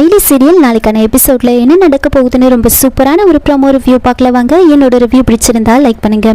ஐலி serial நாளைக்கான எபிசோட்ல என்ன நடக்க போகுதுன்னு ரொம்ப சூப்பரான ஒரு ப்ரோமோ ரிவ்யூ பார்க்கல வாங்க. என்னோட ரிவ்யூ பிடிச்சிருந்தா லைக் பண்ணுங்க.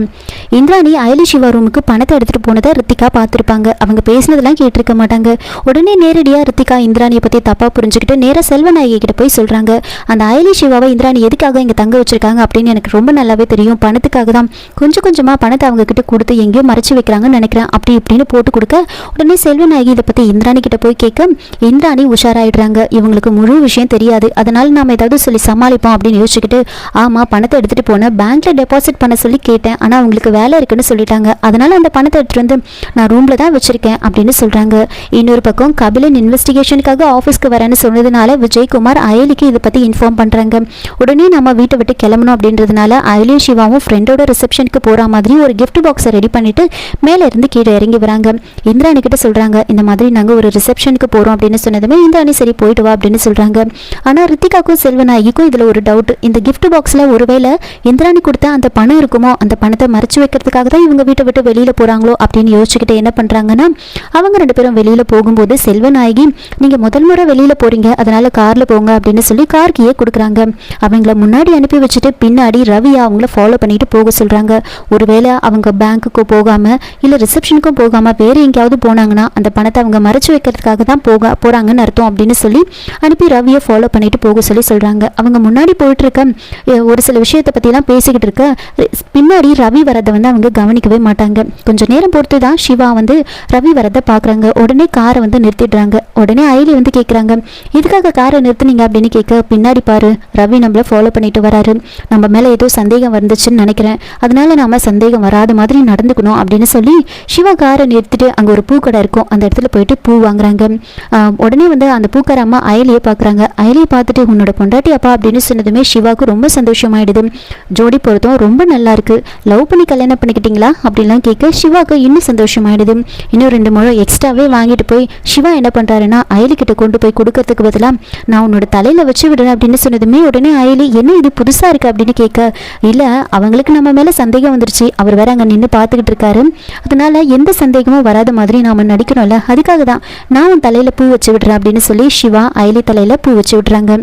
இந்திராணி ஐலி சிவா ரூமுக்கு பணத்தை எடுத்துட்டு போனதை ரித்திகா பார்த்துருப்பாங்க. அவங்க பேசினதெல்லாம் கேட்டிருக்க மாட்டாங்க. உடனே நேரடியாக ரித்திகா இந்திராணியை பற்றி தப்பாக புரிஞ்சுக்கிட்டு நேராக செல்வநாயகி கிட்ட போய் சொல்கிறாங்க அந்த ஐலி சிவாவை இந்திராணி எதுக்காக இங்கே தங்க வச்சிருக்காங்க அப்படின்னு எனக்கு ரொம்ப நல்லாவே தெரியும். பணத்துக்காக தான். கொஞ்சம் கொஞ்சமாக பணத்தை அவங்க கிட்ட கொடுத்து எங்கேயோ மறைச்சு வைக்கிறாங்கன்னு நினைக்கிறேன். அப்படி இப்படின்னு போட்டு கொடுக்க உடனே செல்வநாயகி இதை பற்றி இந்திராணி கிட்ட போய் கேட்க இந்திராணி உஷாராயிடுறாங்க. இவங்களுக்கு முழு விஷயம் தெரியாது. அதனால நாம ஏதாவது சொல்லி சமாளிப்போம் அப்படின்னு யோசிச்சுக்கிட்டு ஆமா பணத்தை எடுத்துட்டு போனேன் பேங்க்ல டெபாசிட் பண்ண சொல்லி கேட்டேன். ஆனா அவங்களுக்கு வேலை இருக்குன்னு சொல்லிட்டாங்க. அதனால அந்த பணத்தை எடுத்துட்டு வந்து நான் ரூம்ல தான் வச்சிருக்கேன் அப்படின்னு சொல்றாங்க. இன்னொரு பக்கம் கபிலன் இன்வெஸ்டிகேஷனுக்காக ஆஃபீஸ்க்கு வரேன்னு சொன்னதுனால விஜய்குமார் அயலிக்கு இதை பத்தி இன்ஃபார்ம் பண்றாங்க. உடனே நம்ம வீட்டை விட்டு கிளம்பணும் அப்படின்றதுனால அயலியும் சிவாவும் ஃப்ரெண்டோட ரிசப்ஷனுக்கு போற மாதிரி ஒரு கிஃப்ட் பாக்ஸை ரெடி பண்ணிட்டு மேல இருந்து கீழே இறங்கி வராங்க. இந்திராணி கிட்ட சொல்றாங்க இந்த மாதிரி நாங்கள் ஒரு ரிசப்ஷனுக்கு போறோம் அப்படின்னு சொன்னதுமே இந்திராணி சரி போயிட்டு வா அப்படின்னு சொல்றாங்க. ஆனா ரித்திகாக்கும் செல்வநாயகிக்கும் இதுல ஒரு டவுட் இந்த கிஃப்ட் பாக்ஸ்ல ஒருவேளை இந்திராணி கொடுத்த அந்த பணம் இருக்குமோ? அந்த பணத்தை மறைச்சு வைக்கிறதுக்காக தான் இவங்க வீட்டை விட்டு வெளியில போறாங்களோ? அப்படின்னு யோசிச்சுக்கிட்டு என்ன பண்றாங்கன்னா அவங்க ரெண்டு பேரும் வெளியில போகும்போது செல்வநாயகி நீங்க முதல் முறை வெளியில போறீங்க. அதனால கார்ல போங்க. அப்படின்னு சொல்லி கார் கீயே கொடுக்குறாங்க. அவங்கள முன்னாடி அனுப்பி வச்சுட்டு பின்னாடி ரவியா அவங்கள ஃபாலோ பண்ணிட்டு போக சொல்றாங்க. ஒருவேளை அவங்க பேங்க்குக்கு போகாம இல்ல ரிசப்ஷனுக்கும் போகாம வேற எங்கேயாவது போனாங்கன்னா அந்த பணத்தை அவங்க மறைச்சு வைக்கிறதுக்காக தான் போக போறாங்கன்னு அர்த்தம் அப்படின்னு சொல்லி அனுப்பி ரவியை ஃபாலோ பண்ணிட்டு போக சொல்லி சொல்றாங்க. அவங்க முன்னாடி போயிட்டுருக்க ஒரு சில விஷயத்தை பற்றிலாம் பேசிக்கிட்டு இருக்க பின்னாடி ரவி வரதை வந்து அவங்க கவனிக்கவே மாட்டாங்க. கொஞ்சம் நேரம் பொறுத்து தான் சிவா வந்து ரவி வரதை பார்க்குறாங்க உடனே காரை வந்து நிறுத்திடுறாங்க. உடனே ஐலி வந்து கேட்குறாங்க இதுக்காக காரை நிறுத்துனீங்க? அப்படின்னு கேட்க பின்னாடி பாரு ரவி நம்மள ஃபாலோ பண்ணிட்டு வராரு. நம்ம மேலே ஏதோ சந்தேகம் வந்துச்சுன்னு நினைக்கிறேன். அதனால நாம சந்தேகம் வராத மாதிரி நடந்துக்கணும். அப்படின்னு சொல்லி சிவா காரை நிறுத்திட்டு அங்கே ஒரு பூக்கடை இருக்கும். அந்த இடத்துல போயிட்டு பூ வாங்குறாங்க. உடனே வந்து அந்த பூக்கார அம்மா அயலியை பார்க்குறாங்க. அயலியை பார்த்துட்டு உன்னோட பொண்டாட்டி அப்பா அப்படின்னு சொன்னதுமே சிவாவுக்கு ரொம்ப சந்தோஷமாயிடுது. ஜோடி பொருத்தம் ரொம்ப நல்லா இருக்கு. லவ் பண்ணி கல்யாணம் பண்ணிக்கிட்டீங்களா? அப்படின்லாம் கேட்க சிவாவுக்கு இன்னும் சந்தோஷமாயிடுது. இன்னும் ரெண்டு முழம் எக்ஸ்ட்ராவே வாங்கிட்டு போய் சிவா என்ன பண்ணுறாருன்னா அயலிக்கிட்ட கொண்டு போய் கொடுக்கறதுக்கு பதிலாக நான் உன்னோட தலையில் வச்சு விடுறேன் அப்படின்னு சொன்னதுமே உடனே அயலி என்ன இது புதுசாக இருக்கு? அப்படின்னு கேட்க இல்லை அவங்களுக்கு நம்ம மேலே சந்தேகம் வந்துருச்சு. அவர் வேற அங்கே நின்று பார்த்துக்கிட்டு இருக்காரு. அதனால எந்த சந்தேகமும் வராத மாதிரி நாம நடிக்கணும்ல. அதுக்காக தான் நான் உன் தலையில் பூ வச்சு விடுறேன் அப்படின்னு சொல்லி சிவா அயலி தலையில் தலையில் பூ வச்சு விட்றாங்க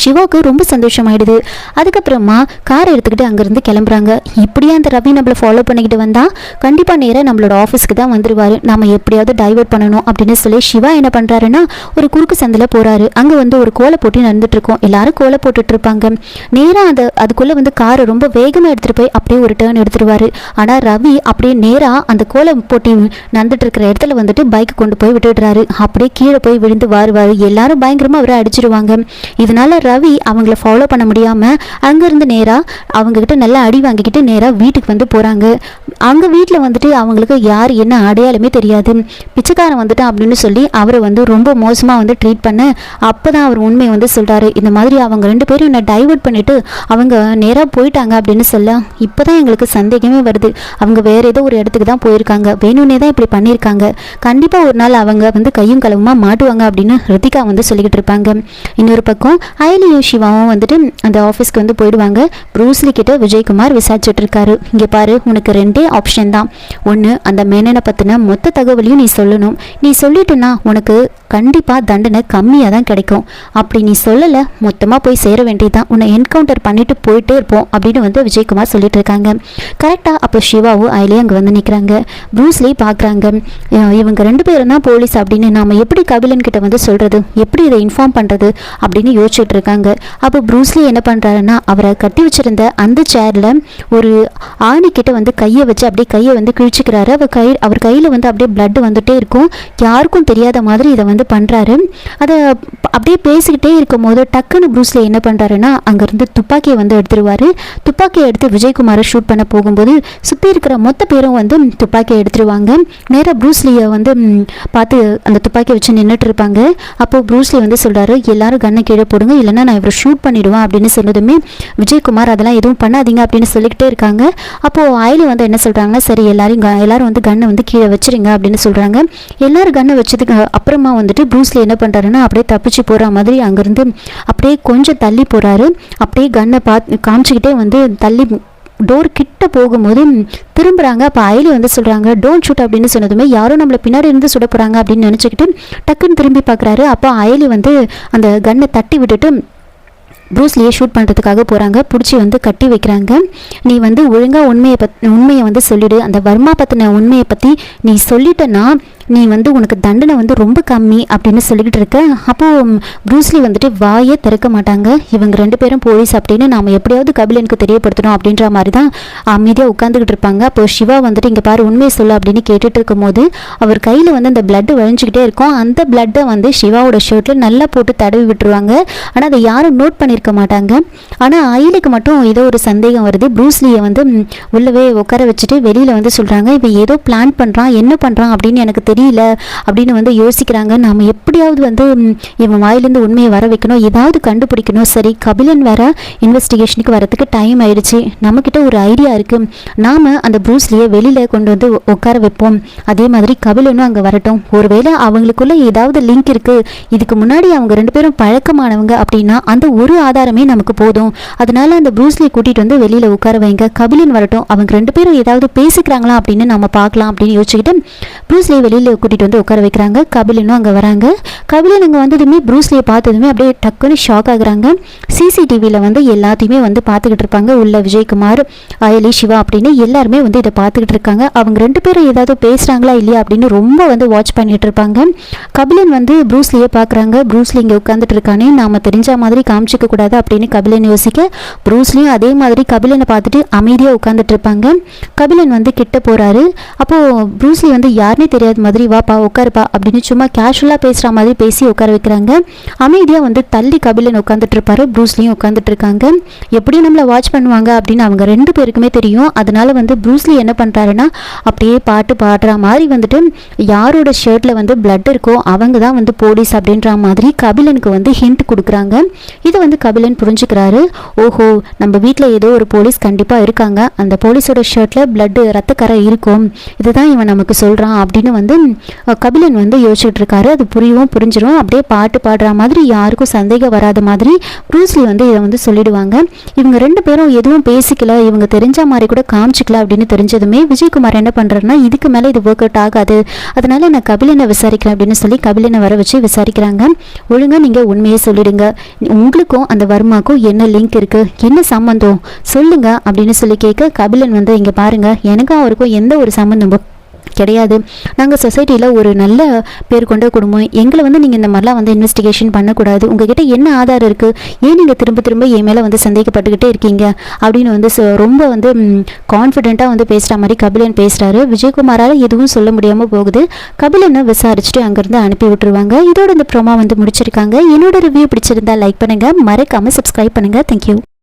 சிவாவுக்கு ரொம்ப சந்தோஷமாயிடுது. அதுக்கப்புறமா கார் எடுத்துக்கிட்டு அங்கேருந்து கிளம்புறாங்க. இப்படியே அந்த ரவி நம்மளை ஃபாலோ பண்ணிக்கிட்டு வந்தால் கண்டிப்பாக நேராக நம்மளோட ஆஃபீஸ்க்கு தான் வந்துருவார். நம்ம எப்படியாவது டைவர்ட் பண்ணணும் அப்படின்னு சொல்லி சிவா என்ன பண்ணுறாருன்னா ஒரு குறுக்கு சந்தில் போகிறாரு அங்கே வந்து ஒரு கோலை போட்டி நடந்துட்டுருக்கோம். எல்லாரும் கோலை போட்டுட்ருப்பாங்க நேராக அந்த அதுக்குள்ளே வந்து காரை ரொம்ப வேகமாக எடுத்துகிட்டு போய் அப்படியே ஒரு டேர்ன் எடுத்துருவார். ஆனால் ரவி அப்படியே நேராக அந்த கோலை போட்டி நடந்துட்டுருக்கிற இடத்துல வந்துட்டு பைக் கொண்டு போய் விட்டுடுறாரு. அப்படியே கீழே போய் விழுந்து வாருவார். எல்லாரும் பயங்கரமாக அவரை அடிச்சிருவாங்க. இதனால் ரவி அவங்கள ஃபாலோ பண்ண முடியாமல் அங்கேருந்து நேராக அவங்கக்கிட்ட நல்லா அடி வாங்கிக்கிட்டு நேராக வீட்டுக்கு வந்து போகிறாங்க அங்கே வீட்டில் வந்துட்டு அவங்களுக்கு யார் என்ன அடையாளமே தெரியாது. பிச்சைக்காரன் வந்துட்டான் அப்படின்னு சொல்லி அவரை வந்து ரொம்ப மோசமாக வந்து ட்ரீட் பண்ண அப்போ தான் அவர் உண்மையை வந்து சொல்கிறாரு இந்த மாதிரி அவங்க ரெண்டு பேரும் என்னை டைவர்ட் பண்ணிவிட்டு அவங்க நேராக போயிட்டாங்க அப்படின்னு சொல்ல இப்போ தான் எங்களுக்கு சந்தேகமே வருது. அவங்க வேறு ஏதோ ஒரு இடத்துக்கு தான் போயிருக்காங்க. வேணும்னே தான் இப்படி பண்ணியிருக்காங்க. கண்டிப்பாக ஒரு நாள் அவங்க வந்து கையும் கலவுமாக மாட்டுவாங்க அப்படின்னு ரித்திகா வந்து சொல்லிக்கிட்டு இருப்பாங்க. இன்னொரு பக்கம் அயலியும் சிவாவும் வந்துட்டு அந்த ஆஃபீஸ்க்கு வந்து போயிடுவாங்க. ப்ரூஸ்லி கிட்ட விஜயகுமார் விசாரிச்சுட்டு இருக்காரு. இங்கே பாரு உனக்கு ரெண்டே ஆப்ஷன் தான். ஒன்று அந்த மேனனை பற்றின மொத்த தகவலையும் நீ சொல்லணும். நீ சொல்லிட்டுனா உனக்கு கண்டிப்பாக தண்டனை கம்மியாக தான் கிடைக்கும். அப்படி நீ சொல்லலை மொத்தமாக போய் சேர வேண்டியதுதான். உன்னை என்கவுண்டர் பண்ணிட்டு போயிட்டே இருப்போம் அப்படின்னு வந்து விஜயகுமார் சொல்லிட்டு இருக்காங்க. கரெக்டாக அப்போ சிவாவும் அயலியும் அங்கே வந்து நிற்கிறாங்க ப்ரூஸ்லி பார்க்குறாங்க இவங்க ரெண்டு பேரும் தான் போலீஸ் அப்படின்னு நாம் எப்படி கபிலன் கிட்ட வந்து சொல்கிறது எப்படி இதை இன்ஃபார்ம் பண்ணுறது அப்படின்னு யோசிச்சுட்டு இருக்காங்க. அப்போ ப்ரூஸ்லி என்ன பண்ணுறாருன்னா அவரை கட்டி வச்சிருந்த அந்த சேரில் ஒரு ஆணிக்கிட்ட வந்து கையை வச்சு அப்படியே கையை வந்து கிழிச்சிக்கிறாரு. அவர் கை அவர் கையில் வந்து அப்படியே blood வந்துட்டே இருக்கும். யாருக்கும் தெரியாத மாதிரி இதை வந்து பண்ணுறாரு அதை அப்படியே பேசிக்கிட்டே இருக்கும் போது டக்குன்னு ப்ரூஸ்லி என்ன பண்ணுறாருன்னா அங்கேருந்து துப்பாக்கியை வந்து எடுத்துருவாரு. துப்பாக்கியை எடுத்து விஜயகுமாரை ஷூட் பண்ண போகும்போது சுற்றி இருக்கிற மொத்த பேரும் வந்து துப்பாக்கியை எடுத்துருவாங்க. நேராக ப்ரூஸ்லியை வந்து பார்த்து அந்த துப்பாக்கியை வச்சு நின்றுட்டு இருப்பாங்க. அப்போது ப்ரூஸ்லி வந்து சொல்கிறாரு எல்லாரும் கண்ணை கீழே போடுங்க இல்லை இல்லைன்னா நான் இவரை ஷூட் பண்ணிடுவேன் அப்படின்னு சொன்னதுமே விஜயகுமார் அதெல்லாம் எதுவும் பண்ணாதீங்க அப்படின்னு சொல்லிக்கிட்டே இருக்காங்க. அப்போது ஆயிலி வந்து என்ன சொல்கிறாங்க சரி எல்லாரையும் க- எல்லாரும் வந்து கண்ணை வந்து கீழே வச்சிருங்க அப்படின்னு சொல்கிறாங்க எல்லாரும் கண்ணை வச்சதுக்கு அப்புறமா வந்துட்டு ப்ரூஸ்ல என்ன பண்ணுறாருன்னா அப்படியே தப்பிச்சு போகிற மாதிரி அங்கேருந்து அப்படியே கொஞ்சம் தள்ளி போகிறாரு அப்படியே கண்ணை பார்த்து காமிச்சிக்கிட்டே வந்து தள்ளி டோர் கிட்ட போகும்போது திரும்புகிறாங்க அப்போ அயலி வந்து சொல்கிறாங்க டோன்ட் ஷூட் அப்படின்னு சொன்னதுமே யாரும் நம்மளை பின்னாடி இருந்து சுட போகிறாங்க அப்படின்னு நினச்சிக்கிட்டு டக்குன்னு திரும்பி பார்க்குறாரு அப்போ அயலி வந்து அந்த கன்னை தட்டி விட்டுட்டு ப்ரூஸ்லியே ஷூட் பண்ணுறதுக்காக போகிறாங்க பிடிச்சி வந்து கட்டி வைக்கிறாங்க. நீ வந்து ஒழுங்காக உண்மையை பத் உண்மையை வந்து சொல்லிவிடு அந்த வர்மா பற்றின உண்மையை பற்றி நீ சொல்லிட்டனா நீ வந்து உனக்கு தண்டனை வந்து ரொம்ப கம்மி அப்படின்னு சொல்லிக்கிட்டு இருக்க. அப்போது ப்ரூஸ்லி வந்துட்டு வாயே திறக்க மாட்டாங்க. இவங்க ரெண்டு பேரும் போலீஸ் அப்படின்னு நாம் எப்படியாவது கபிலனுக்கு தெரியப்படுத்தணும் அப்படின்ற மாதிரி தான் அமைதியாக உட்காந்துக்கிட்டு இருப்பாங்க. அப்போ சிவா வந்துட்டு இங்கே பாரு உண்மையை சொல்லு அப்படின்னு கேட்டுட்டு இருக்கும்போது அவர் கையில் வந்து அந்த பிளட்டு வழிஞ்சிக்கிட்டே இருக்கும். அந்த பிளட்டை வந்து சிவாவோட ஷர்ட்டில் நல்லா போட்டு தடவி விட்டுருவாங்க. ஆனால் அதை யாரும் நோட் பண்ணியிருக்க மாட்டாங்க. ஆனால் அயிலுக்கு மட்டும் ஏதோ ஒரு சந்தேகம் வருது. ப்ரூஸ்லியை வந்து உள்ளவே உட்கார வச்சுட்டு வெளியில் வந்து சொல்கிறாங்க இவன் ஏதோ பிளான் பண்ணுறான் என்ன பண்ணுறான் அப்படின்னு எனக்கு தெரியல அப்படின்னு வந்து யோசிக்கிறாங்க. நாம் எப்படியாவது வந்து இவன் வாயிலேருந்து உண்மையை வர வைக்கணும் ஏதாவது கண்டுபிடிக்கணும். சரி கபிலன் வேற இன்வெஸ்டிகேஷனுக்கு வரத்துக்கு டைம் ஆயிடுச்சு. நம்மக்கிட்ட ஒரு ஐடியா இருக்குது நாம் அந்த ப்ரூஸ்லியை வெளியில் கொண்டு வந்து உட்கார வைப்போம். அதே மாதிரி கபிலனும் அங்கே வரட்டும். ஒருவேளை அவங்களுக்குள்ளே ஏதாவது லிங்க் இருக்குது இதுக்கு முன்னாடி அவங்க ரெண்டு பேரும் பழக்கமானவங்க அப்படின்னா அந்த ஒரு ஆதாரமே நமக்கு போதும். அதனால அந்த ப்ரூஸ்லியை கூட்டிகிட்டு வந்து வெளியில் உட்கார வைங்க. கபிலன் வரட்டும். அவங்க ரெண்டு பேரும் ஏதாவது பேசிக்கிறாங்களா அப்படின்னு நம்ம பார்க்கலாம் அப்படின்னு யோசிச்சுக்கிட்டு ப்ரூஸ்லியை வெளியில் கூட்டிகிட்டு வந்து உட்கார வைக்கிறாங்க. கபிலனும் அங்கே வராங்க. கபிலன் அங்கே வந்ததுமே ப்ரூஸ்லியை பார்த்ததுமே அப்படியே டக்குன்னு ஷாக் ஆகுறாங்க. சிசிடிவியில் வந்து எல்லாத்தையுமே வந்து பார்த்துக்கிட்டு இருப்பாங்க. உள்ள விஜயகுமார் அயலி சிவா அப்படின்னு எல்லாருமே வந்து இதை பார்த்துக்கிட்டு இருக்காங்க. அவங்க ரெண்டு பேரும் ஏதாவது பேசுகிறாங்களா இல்லையா அப்படின்னு ரொம்ப வந்து வாட்ச் பண்ணிட்டு இருப்பாங்க. கபிலன் வந்து ப்ரூஸ்லியை பார்க்குறாங்க. ப்ரூஸ்லி இங்கே உட்காந்துட்டு இருக்கானே நாம தெரிஞ்ச மாதிரி காமிச்சிக்க கூடாது அப்படின்னு கபிலன் யோசிக்க ப்ரூஸ்லியும் அதே மாதிரி கபிலனை பார்த்துட்டு அமைதியாக உட்காந்துட்டு இருப்பாங்க. கபிலன் வந்து கிட்ட போகிறாரு அப்போது ப்ரூஸ்லி வந்து யாருன்னே தெரியாத மாதிரி வாப்பா உட்காருப்பா அப்படின்னு சும்மா கேஷுவலாக பேசுகிற மாதிரி பேசி உட்கார வைக்கிறாங்க. அமைதியாக வந்து தள்ளி கபிலன் உட்காந்துட்டு இருப்பாரு ப்ரூஸ்லியும் உட்காந்துட்டு இருக்காங்க எப்படியும் நம்மளை வாட்ச் பண்ணுவாங்க அப்படின்னு அவங்க ரெண்டு பேருக்குமே தெரியும். அதனால வந்து ப்ரூஸ்லி என்ன பண்ணுறாருன்னா அப்படியே பாட்டு பாடுற மாதிரி வந்துட்டு யாரோட ஷர்ட்டில் வந்து பிளட் இருக்கோ அவங்க தான் வந்து போலீஸ் அப்படின்ற மாதிரி கபிலனுக்கு வந்து ஹிண்ட் கொடுக்குறாங்க. இதை வந்து கபிலன் புரிஞ்சுக்கிறாரு. ஓஹோ நம்ம வீட்டில் ஏதோ ஒரு போலீஸ் கண்டிப்பாக இருக்காங்க. அந்த போலீஸோட ஷர்ட்டில் பிளட்டு ரத்தக்கரை இருக்கும். இதுதான் இவன் நமக்கு சொல்கிறான் அப்படின்னு வந்து கபிலன் வந்து யோசிச்சுட்டு இருக்காரு அது புரியவும் புரிஞ்சிடும் அப்படியே பாட்டு பாடுற மாதிரி யாருக்கும் சந்தேகம் வராத மாதிரி ப்ரூஸ்லி வந்து இதை வந்து சொல்லிடுவாங்க. இவங்க ரெண்டு பேரும் எதுவும் பேசிக்கல. இவங்க தெரிஞ்ச மாதிரி கூட காமிச்சிக்கல அப்படின்னு தெரிஞ்சதுமே விஜயகுமார் என்ன பண்ணுறாருன்னா இதுக்கு மேலே இது ஒர்க் அவுட் ஆகாது. அதனால நான் கபிலனை விசாரிக்கிறேன் அப்படின்னு சொல்லி கபிலனை வர வச்சு விசாரிக்கிறாங்க. ஒழுங்காக நீங்கள் உண்மையை சொல்லிடுங்க. உங்களுக்கும் அந்த வர்மாக்கும் என்ன லிங்க் இருக்குது என்ன சம்மந்தம் சொல்லுங்க அப்படின்னு சொல்லி கேட்க கபிலன் வந்து இங்கே பாருங்க எனக்கும் அவருக்கும் எந்த ஒரு சம்மந்தமும் கிடையாது. நாங்கள் சொசைட்டியில் ஒரு நல்ல பேர் கொண்ட குடும்பம். எங்களை வந்து நீங்கள் இந்த மாதிரிலாம் வந்து இன்வெஸ்டிகேஷன் பண்ணக்கூடாது. உங்ககிட்ட என்ன ஆதாரம் இருக்குது ஏன் நீங்கள் திரும்ப திரும்ப என் மேலே வந்து சந்தேகப்பட்டுக்கிட்டே இருக்கீங்க? அப்படின்னு வந்து ரொம்ப வந்து கான்ஃபிடென்ட்டாக வந்து பேசுகிற மாதிரி கபிலன் பேசுகிறாரு விஜயகுமாரால் எதுவும் சொல்ல முடியாமல் போகுது. கபிலனை விசாரிச்சுட்டு அங்கேருந்து அனுப்பி விட்டுருவாங்க. இதோட இந்த ப்ரோமா வந்து முடிச்சிருக்காங்க. என்னோட ரிவ்யூ பிடிச்சிருந்தா லைக் பண்ணுங்கள் மறக்காமல் சப்ஸ்கிரைப் பண்ணுங்கள் தேங்க்யூ